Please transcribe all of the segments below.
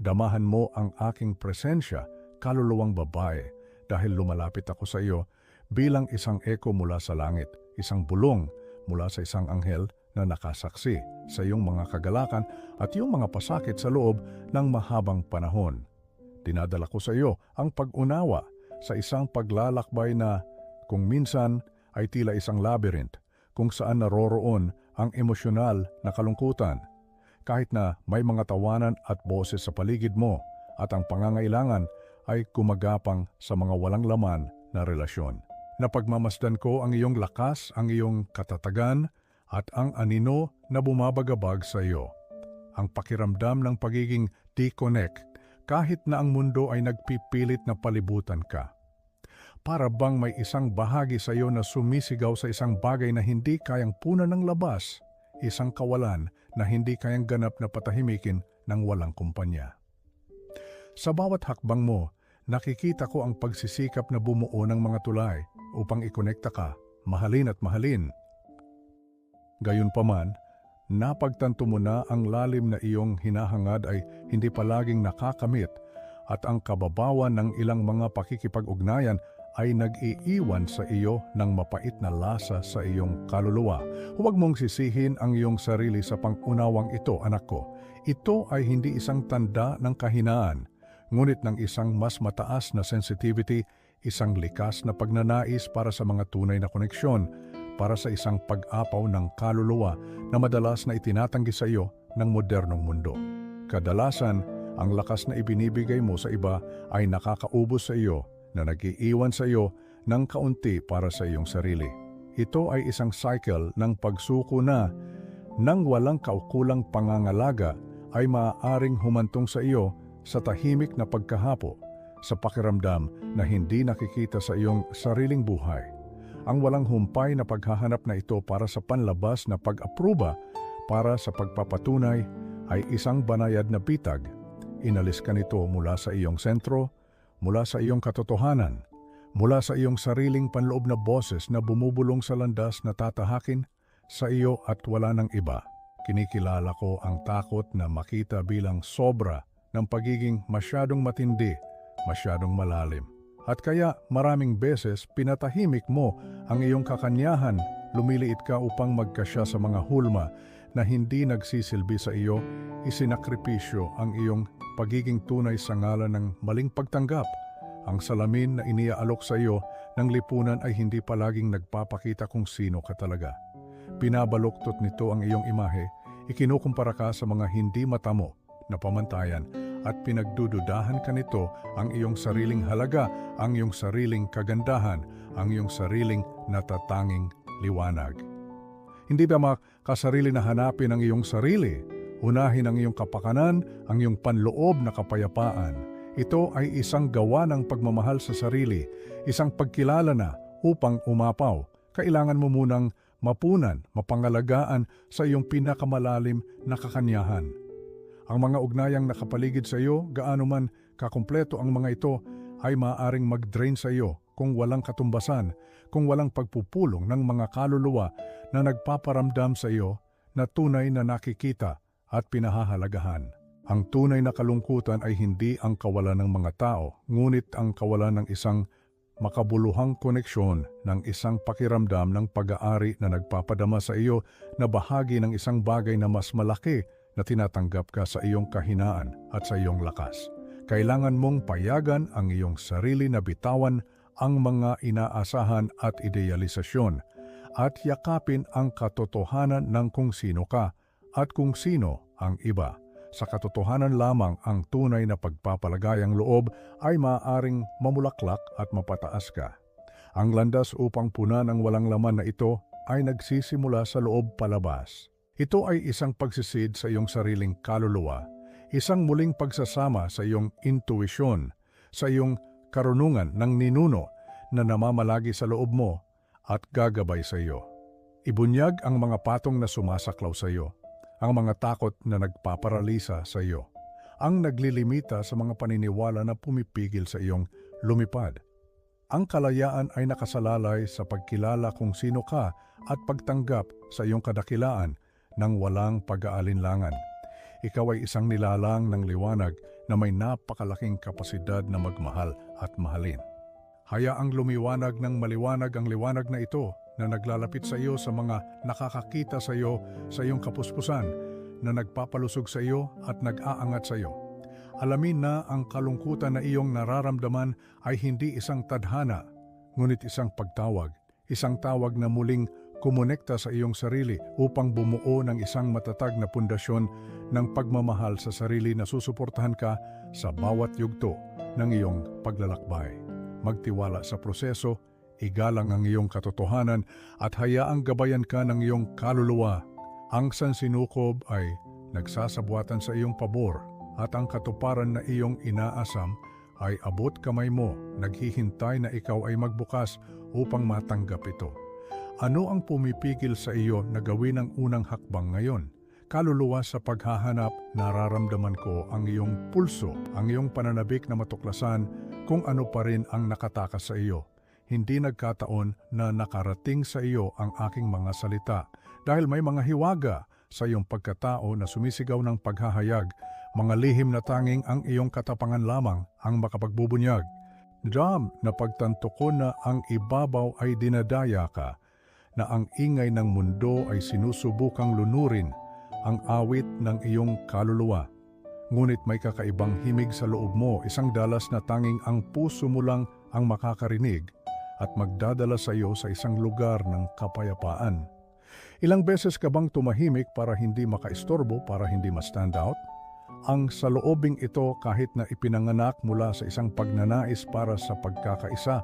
Damahan mo ang aking presensya, kaluluwang babae, dahil lumalapit ako sa iyo bilang isang eko mula sa langit, isang bulong mula sa isang anghel na nakasaksi sa iyong mga kagalakan at iyong mga pasakit sa loob ng mahabang panahon. Dinadala ko sa iyo ang pag-unawa sa isang paglalakbay na kung minsan ay tila isang labyrinth kung saan naroroon ang emosyonal na kalungkutan. Kahit na may mga tawanan at boses sa paligid mo at ang pangangailangan ay kumagapang sa mga walang laman na relasyon. Napagmamasdan ko ang iyong lakas, ang iyong katatagan at ang anino na bumabagabag sa iyo. Ang pakiramdam ng pagiging disconnect kahit na ang mundo ay nagpipilit na palibutan ka. Para bang may isang bahagi sa iyo na sumisigaw sa isang bagay na hindi kayang punan ng labas, isang kawalan na hindi kayang ganap na patahimikin ng walang kumpanya. Sa bawat hakbang mo, nakikita ko ang pagsisikap na bumuo ng mga tulay upang ikonekta ka, mahalin at mahalin. Gayunpaman, napagtanto mo na ang lalim na iyong hinahangad ay hindi palaging nakakamit at ang kababawan ng ilang mga pakikipag-ugnayan ay nag-iiwan sa iyo ng mapait na lasa sa iyong kaluluwa. Huwag mong sisihin ang iyong sarili sa pangunawang ito, anak ko. Ito ay hindi isang tanda ng kahinaan, ngunit ng isang mas mataas na sensitivity, isang likas na pagnanais para sa mga tunay na koneksyon, para sa isang pag-apaw ng kaluluwa na madalas na itinatanggi sa iyo ng modernong mundo. Kadalasan, ang lakas na ibinibigay mo sa iba ay nakakaubos sa iyo na nag-iiwan sa iyo ng kaunti para sa iyong sarili. Ito ay isang cycle ng pagsuko na nang walang kaukulang pangangalaga ay maaaring humantong sa iyo sa tahimik na pagkahapo, sa pakiramdam na hindi nakikita sa iyong sariling buhay. Ang walang humpay na paghahanap na ito para sa panlabas na pag-apruba para sa pagpapatunay ay isang banayad na bitag. Inalis ka nito mula sa iyong sentro mula sa iyong katotohanan, mula sa iyong sariling panloob na boses na bumubulong sa landas na tatahakin sa iyo at wala ng iba. Kinikilala ko ang takot na makita bilang sobra ng pagiging masyadong matindi, masyadong malalim. At kaya maraming beses pinatahimik mo ang iyong kakanyahan, lumiliit ka upang magkasya sa mga hulma na hindi nagsisilbi sa iyo, isinakripisyo ang iyong pagiging tunay sa ngalan ng maling pagtanggap. Ang salamin na iniaalok sa iyo ng lipunan ay hindi palaging nagpapakita kung sino ka talaga. Pinabaluktot nito ang iyong imahe, ikinukumpara ka sa mga hindi matamo na pamantayan at pinagdududahan ka nito ang iyong sariling halaga, ang iyong sariling kagandahan, ang iyong sariling natatanging liwanag. Hindi ba makasarili na hanapin ang iyong sarili? Unahin ang iyong kapakanan, ang iyong panloob na kapayapaan. Ito ay isang gawa ng pagmamahal sa sarili, isang pagkilala na upang umapaw. Kailangan mo munang mapunan, mapangalagaan sa iyong pinakamalalim na kakanyahan. Ang mga ugnayang nakapaligid sa iyo, gaano man kakumpleto ang mga ito, ay maaaring mag-drain sa iyo kung walang katumbasan, kung walang pagpupulong ng mga kaluluwa na nagpaparamdam sa iyo na tunay na nakikita at pinahahalagahan. Ang tunay na kalungkutan ay hindi ang kawalan ng mga tao, ngunit ang kawalan ng isang makabuluhang koneksyon ng isang pakiramdam ng pag-aari na nagpapadama sa iyo na bahagi ng isang bagay na mas malaki na tinatanggap ka sa iyong kahinaan at sa iyong lakas. Kailangan mong payagan ang iyong sarili na bitawan ang mga inaasahan at idealisasyon at yakapin ang katotohanan ng kung sino ka at kung sino ang iba. Sa katotohanan lamang ang tunay na pagpapalagayang loob ay maaaring mamulaklak at mapataas ka. Ang landas upang punan ang walang laman na ito ay nagsisimula sa loob palabas. Ito ay isang pagsisid sa iyong sariling kaluluwa, isang muling pagsasama sa iyong intuisyon, sa iyong karunungan ng ninuno na namamalagi sa loob mo at gagabay sa iyo. Ibunyag ang mga patong na sumasaklaw sa iyo ang mga takot na nagpaparalisa sa iyo, ang naglilimita sa mga paniniwala na pumipigil sa iyong lumipad. Ang kalayaan ay nakasalalay sa pagkilala kung sino ka at pagtanggap sa iyong kadakilaan ng walang pag-aalinlangan. Ikaw ay isang nilalang ng liwanag na may napakalaking kapasidad na magmahal at mahalin. Hayaang lumiwanag ng maliwanag ang liwanag na ito na naglalapit sa iyo sa mga nakakakita sa iyo sa iyong kapuspusan na nagpapalusog sa iyo at nag-aangat sa iyo. Alamin na ang kalungkutan na iyong nararamdaman ay hindi isang tadhana, ngunit isang pagtawag, isang tawag na muling kumonekta sa iyong sarili upang bumuo ng isang matatag na pundasyon ng pagmamahal sa sarili na susuportahan ka sa bawat yugto ng iyong paglalakbay. Magtiwala sa proseso, igalang ang iyong katotohanan at hayaang gabayan ka ng iyong kaluluwa. Ang sansinukob ay nagsasabuatan sa iyong pabor at ang katuparan na iyong inaasam ay abot kamay mo, naghihintay na ikaw ay magbukas upang matanggap ito. Ano ang pumipigil sa iyo na gawin ang unang hakbang ngayon? Kaluluwa sa paghahanap, nararamdaman ko ang iyong pulso, ang iyong pananabik na matuklasan kung ano pa rin ang nakatakas sa iyo. Hindi nagkataon na nakarating sa iyo ang aking mga salita dahil may mga hiwaga sa iyong pagkatao na sumisigaw ng paghahayag, mga lihim na tanging ang iyong katapangan lamang ang makapagbubunyag. Jam, napagtanto ko na ang ibabaw ay dinadaya ka, na ang ingay ng mundo ay sinusubukang lunurin ang awit ng iyong kaluluwa. Ngunit may kakaibang himig sa loob mo, isang dalas na tanging ang puso mo lang ang makakarinig at magdadala sa iyo sa isang lugar ng kapayapaan. Ilang beses ka bang tumahimik para hindi makaistorbo, para hindi ma-stand out? Ang saloobing ito kahit na ipinanganak mula sa isang pagnanais para sa pagkakaisa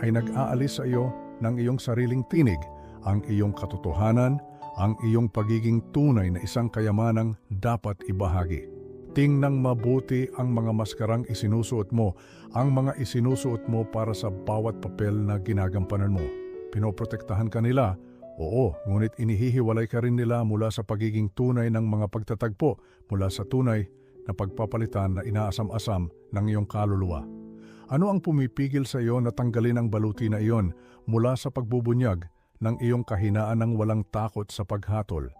ay nag-aalis sa iyo ng iyong sariling tinig – ang iyong katotohanan, ang iyong pagiging tunay na isang kayamanang dapat ibahagi. Tingnang mabuti ang mga maskarang isinusuot mo, ang mga isinusuot mo para sa bawat papel na ginagampanan mo. Pinoprotektahan ka nila, oo, ngunit inihihiwalay ka rin nila mula sa pagiging tunay ng mga pagtatagpo, mula sa tunay na pagpapalitan na inaasam-asam ng iyong kaluluwa. Ano ang pumipigil sa iyo na tanggalin ang baluti na iyon mula sa pagbubunyag ng iyong kahinaan ng walang takot sa paghatol.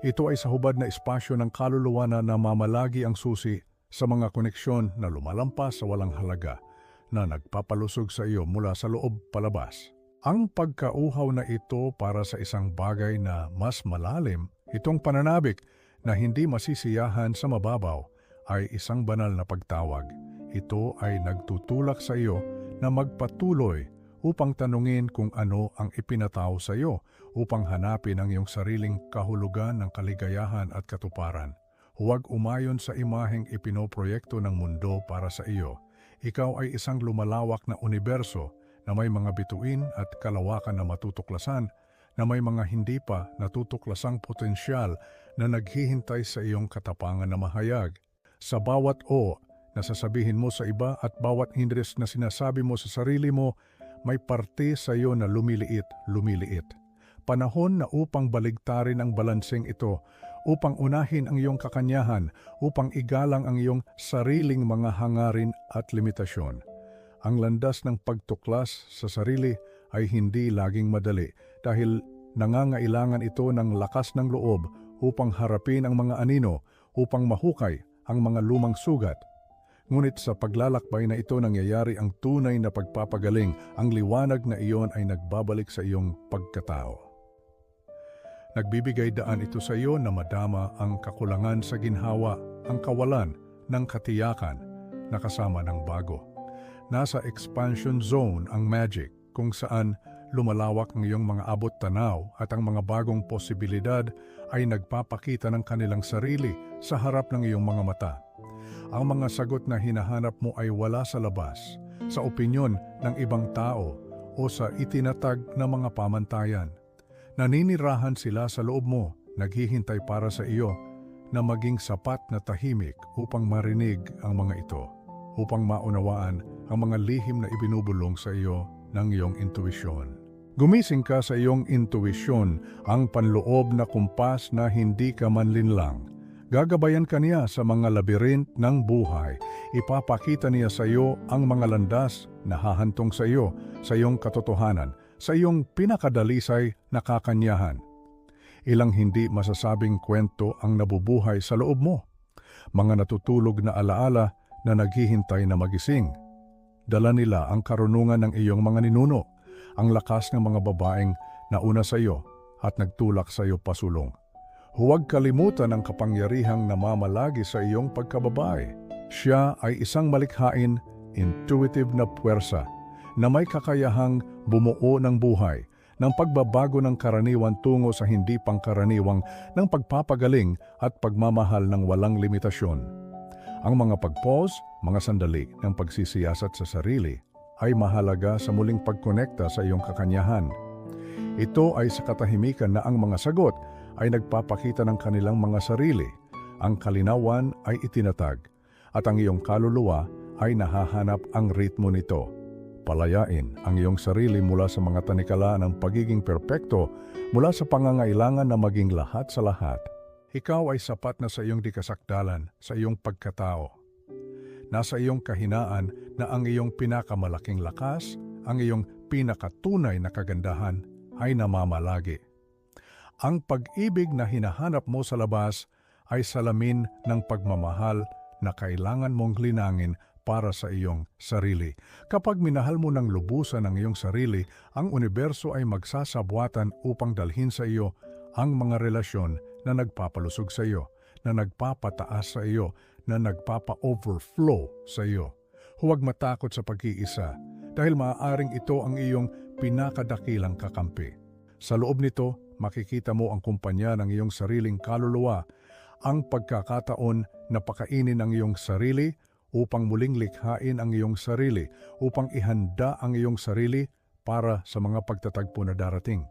Ito ay sa hubad na espasyo ng kaluluwa na namamalagi ang susi sa mga koneksyon na lumalampas sa walang halaga na nagpapalusog sa iyo mula sa loob palabas. Ang pagkauhaw na ito para sa isang bagay na mas malalim, itong pananabik na hindi masisiyahan sa mababaw, ay isang banal na pagtawag. Ito ay nagtutulak sa iyo na magpatuloy upang tanungin kung ano ang ipinatao sa iyo upang hanapin ang iyong sariling kahulugan ng kaligayahan at katuparan. Huwag umayon sa imaheng ipinoproyekto ng mundo para sa iyo. Ikaw ay isang lumalawak na universo na may mga bituin at kalawakan na matutuklasan na may mga hindi pa natutuklasang potensyal na naghihintay sa iyong katapangan na mahayag. Sa bawat o na sasabihin mo sa iba at bawat hindres na sinasabi mo sa sarili mo may parte sa iyo na lumiliit, lumiliit. Panahon na upang baligtarin ang balanseng ito, upang unahin ang iyong kakanyahan, upang igalang ang iyong sariling mga hangarin at limitasyon. Ang landas ng pagtuklas sa sarili ay hindi laging madali dahil nangangailangan ito ng lakas ng loob upang harapin ang mga anino, upang mahukay ang mga lumang sugat Ngunit sa paglalakbay na ito nangyayari ang tunay na pagpapagaling, ang liwanag na iyon ay nagbabalik sa iyong pagkatao. Nagbibigay daan ito sa iyo na madama ang kakulangan sa ginhawa, ang kawalan ng katiyakan na kasama ng bago. Nasa expansion zone ang magic kung saan lumalawak ang iyong mga abot tanaw at ang mga bagong posibilidad ay nagpapakita ng kanilang sarili sa harap ng iyong mga mata ang mga sagot na hinahanap mo ay wala sa labas, sa opinyon ng ibang tao o sa itinatag na mga pamantayan. Naninirahan sila sa loob mo, naghihintay para sa iyo na maging sapat na tahimik upang marinig ang mga ito, upang maunawaan ang mga lihim na ibinubulong sa iyo ng iyong intuisyon. Gumising ka sa iyong intuisyon, ang panloob na kumpas na hindi ka manlinlang Gagabayan ka niya sa mga labirint ng buhay. Ipapakita niya sa iyo ang mga landas na hahantong sa iyo, sa iyong katotohanan, sa iyong pinakadalisay na kakanyahan. Ilang hindi masasabing kwento ang nabubuhay sa loob mo. mga natutulog na alaala na naghihintay na magising. Dala nila ang karunungan ng iyong mga ninuno, ang lakas ng mga babaeng nauna sa iyo at nagtulak sa iyo pasulong. Huwag kalimutan ang kapangyarihang namamalagi sa iyong pagkababae. Siya ay isang malikhain, intuitive na puwersa na may kakayahang bumuo ng buhay, ng pagbabago ng karaniwan tungo sa hindi pangkaraniwang ng pagpapagaling at pagmamahal ng walang limitasyon. Ang mga pag-pause, mga sandali ng pagsisiyasat sa sarili ay mahalaga sa muling pagkonekta sa iyong kakanyahan. Ito ay sa katahimikan na ang mga sagot ay nagpapakita ng kanilang mga sarili. Ang kalinawan ay itinatag at ang iyong kaluluwa ay nahahanap ang ritmo nito. Palayain ang iyong sarili mula sa mga tanikala ng pagiging perpekto mula sa pangangailangan na maging lahat sa lahat. Ikaw ay sapat na sa iyong dikasakdalan, sa iyong pagkatao. Nasa iyong kahinaan na ang iyong pinakamalaking lakas, ang iyong pinakatunay na kagandahan ay namamalagi. Ang pag-ibig na hinahanap mo sa labas ay salamin ng pagmamahal na kailangan mong linangin para sa iyong sarili. Kapag minahal mo ng lubusan ang iyong sarili, ang universo ay magsasabwatan upang dalhin sa iyo ang mga relasyon na nagpapalusog sa iyo, na nagpapataas sa iyo, na nagpapa-overflow sa iyo. Huwag matakot sa pag-iisa dahil maaaring ito ang iyong pinakadakilang kakampi. Sa loob nito, makikita mo ang kumpanya ng iyong sariling kaluluwa, ang pagkakataon na pakainin ang iyong sarili upang muling likhain ang iyong sarili, upang ihanda ang iyong sarili para sa mga pagtatagpo na darating.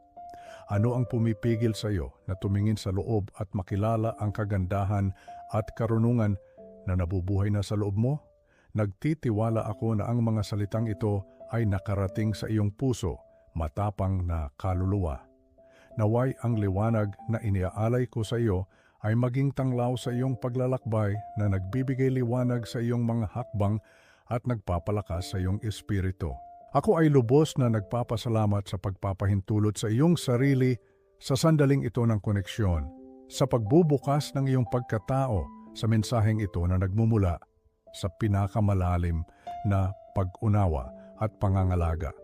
Ano ang pumipigil sa iyo na tumingin sa loob at makilala ang kagandahan at karunungan na nabubuhay na sa loob mo? Nagtitiwala ako na ang mga salitang ito ay nakarating sa iyong puso, matapang na kaluluwa. Naway ang liwanag na iniaalay ko sa iyo ay maging tanglaw sa iyong paglalakbay na nagbibigay liwanag sa iyong mga hakbang at nagpapalakas sa iyong espiritu. Ako ay lubos na nagpapasalamat sa pagpapahintulot sa iyong sarili sa sandaling ito ng koneksyon, sa pagbubukas ng iyong pagkatao sa mensaheng ito na nagmumula sa pinakamalalim na pag-unawa at pangangalaga.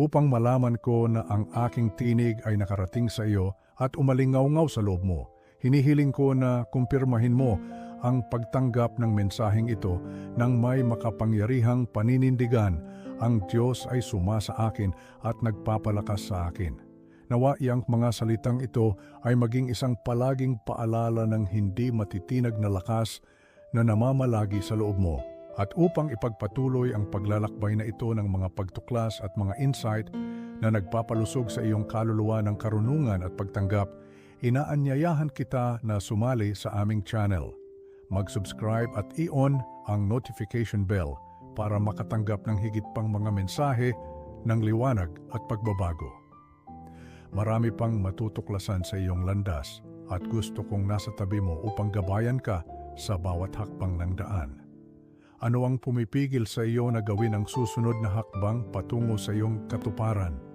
Upang malaman ko na ang aking tinig ay nakarating sa iyo at umalingaw-ngaw sa loob mo, hinihiling ko na kumpirmahin mo ang pagtanggap ng mensaheng ito nang may makapangyarihang paninindigan ang Diyos ay suma sa akin at nagpapalakas sa akin. Nawa iyang mga salitang ito ay maging isang palaging paalala ng hindi matitinag na lakas na namamalagi sa loob mo. At upang ipagpatuloy ang paglalakbay na ito ng mga pagtuklas at mga insight na nagpapalusog sa iyong kaluluwa ng karunungan at pagtanggap, inaanyayahan kita na sumali sa aming channel. Mag-subscribe at i-on ang notification bell para makatanggap ng higit pang mga mensahe ng liwanag at pagbabago. Marami pang matutuklasan sa iyong landas at gusto kong nasa tabi mo upang gabayan ka sa bawat hakbang ng daan. Ano ang pumipigil sa iyo na gawin ang susunod na hakbang patungo sa iyong katuparan?